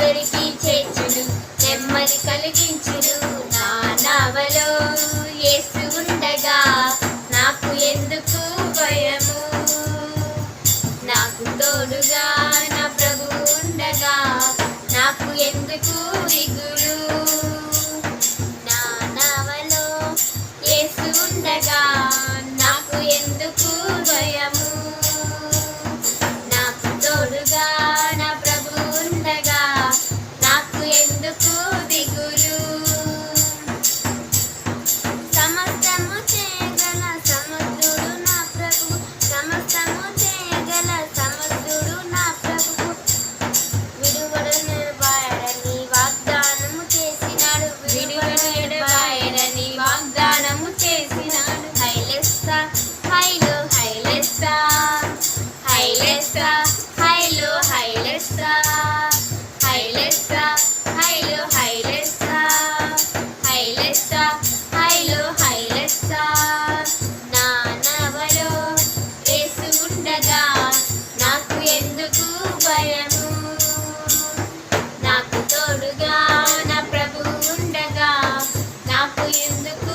ఎక్కడికి చేర్చును నెమ్మది కలిగించును. నా నావలో యేసు ఉండగా నాకు ఎందుకు భయము? నాకు తోడుగా నా ప్రభు ఉండగా నాకు ఎందుకు దిగులు ఎందుకు దిగులు? సమస్తము చేయగల సముద్రుడు నా ప్రభు సమస్తము చేయగల సముద్రుడు నా ప్రభు విడువడని వాడని వాగ్దానము చేసినాడు. విడువడని వాడని వాగ్దానము చేసినాడు. హైలెస్తా హైలో హైలెస్తా. హైలెస్తా హైలో హైలెస్తా హైలెస్తా. భయము నాకు తోడుగా నా ప్రభు ఉండగా నాకు ఎందుకు